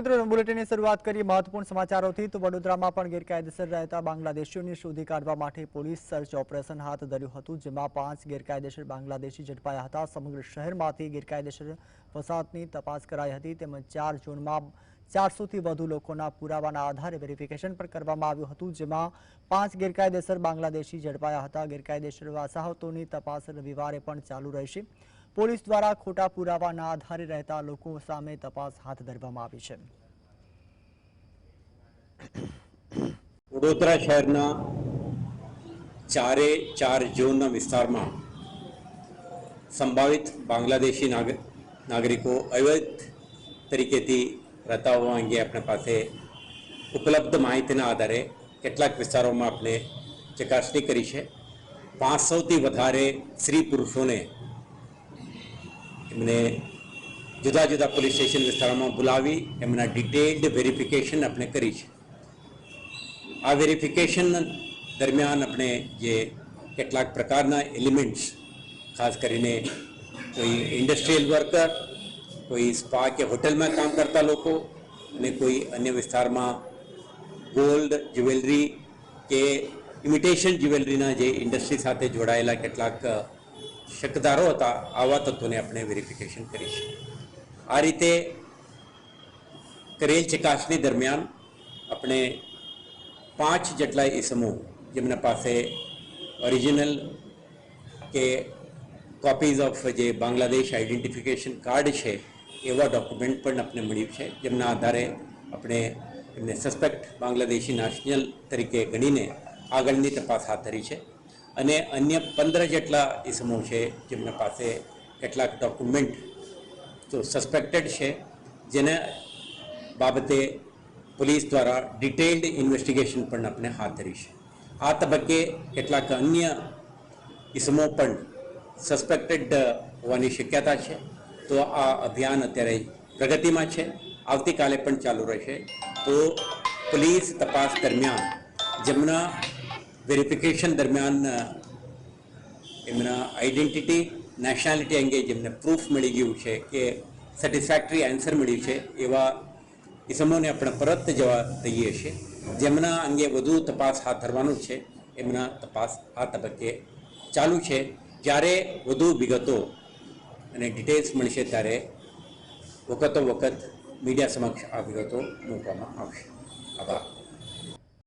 બુલેટિનની શરૂઆત કરીએ મહત્વપૂર્ણ સમાચારોથી. તો વડોદરામાં પણ ગેરકાયદેસર રહેતા બાંગ્લાદેશીઓને શોધી કાઢવા માટે પોલીસ સર્ચ ઓપરેશન હાથ ધર્યું હતું, જેમાં પાંચ ગેરકાયદેસર બાંગ્લાદેશી ઝડપાયા હતા. સમગ્ર શહેરમાંથી ગેરકાયદેસર વસાહતની તપાસ કરાઈ હતી. તેમજ ચાર ઝોનમાં ચારસોથી વધુ લોકોના પુરાવાના આધારે વેરિફિકેશન પણ કરવામાં આવ્યું હતું, જેમાં પાંચ ગેરકાયદેસર બાંગ્લાદેશી ઝડપાયા હતા. ગેરકાયદેસર વસાહતોની તપાસ રવિવારે પણ ચાલુ રહેશે. પોલીસ દ્વારા ખોટા પુરાવાના આધારે રહેતા લોકો સામે તપાસ હાથ ધરવામાં આવી છે. વડોદરા શહેરના ચારે ચાર ઝોનના વિસ્તારમાં સંભવિત બાંગ્લાદેશી નાગ, નાગરિકો અવૈધ તરીકેથી રહેતા હોવા અંગે આપણા પાસે ઉપલબ્ધ માહિતીના આધારે કેટલાક વિસ્તારોમાં આપણે ચકાસણી કરી છે. પાંચસોથી વધારે સ્ત્રી પુરુષોને એમને જુદા જુદા પોલીસ સ્ટેશન વિસ્તારોમાં બોલાવી, એમના ડિટેલ્ડ વેરિફિકેશન આપણે કરી છે. આ વેરિફિકેશન દરમિયાન આપણે જે કેટલાક પ્રકારના એલિમેન્ટ્સ ખાસ કરીને કોઈ ઇન્ડસ્ટ્રીયલ વર્કર કોઈ સ્પા કે હોટલમાં કામ કરતા લોકો અને કોઈ અન્ય વિસ્તારમાં ગોલ્ડ જ્વેલરી કે ઇમિટેશન જ્વેલરીના જે ઇન્ડસ્ટ્રી સાથે જોડાયેલા કેટલાક શકદારો હતા, આવા તત્વોને આપણે વેરિફિકેશન કરી છે આ રીતે કરેલ ચકાસણી દરમિયાન આપણે પાંચ જેટલા ઇસમો જેમના પાસે ઓરિજિનલ કે કોપીઝ ઓફ જે બાંગ્લાદેશ આઈડેન્ટિફિકેશન કાર્ડ છે, એવા ડોક્યુમેન્ટ પણ આપણે મળ્યું છે, જેમના આધારે આપણે એમને સસ્પેક્ટ બાંગ્લાદેશી નેશનલ તરીકે ગણીને આગળની તપાસ હાથ ધરી છે. અને અન્ય પંદર જેટલા ઇસમો છે જેમના પાસે કેટલાક ડોક્યુમેન્ટ તો સસ્પેક્ટેડ છે, જેને બાબતે પોલીસ દ્વારા ડિટેલ્ડ ઇન્વેસ્ટિગેશન પણ આપણે હાથ ધરી છે. આ તબક્કે કેટલાક અન્ય ઇસમો પણ સસ્પેક્ટેડ હોવાની શક્યતા છે. તો આ અભિયાન અત્યારે પ્રગતિમાં છે. આવતીકાલે પણ ચાલુ રહેશે. તો પોલીસ તપાસ દરમિયાન જેમના વેરિફિકેશન દરમિયાન એમના આઈડેન્ટિટી નેશનાલિટી અંગે જેમને પ્રૂફ મળી ગયું છે કે સેટિસ્ફેક્ટરી આન્સર મળ્યું છે, એવા ઇસમોને આપણે પરત જવા દઈએ છીએ. જેમના અંગે વધુ તપાસ હાથ ધરવાનું છે, એમના તપાસ આ તબક્કે ચાલુ છે. જ્યારે વધુ વિગતો અને ડિટેલ્સ મળશે ત્યારે વખતો વખત મીડિયા સમક્ષ આ વિગતો મૂકવામાં આવશે. આભાર.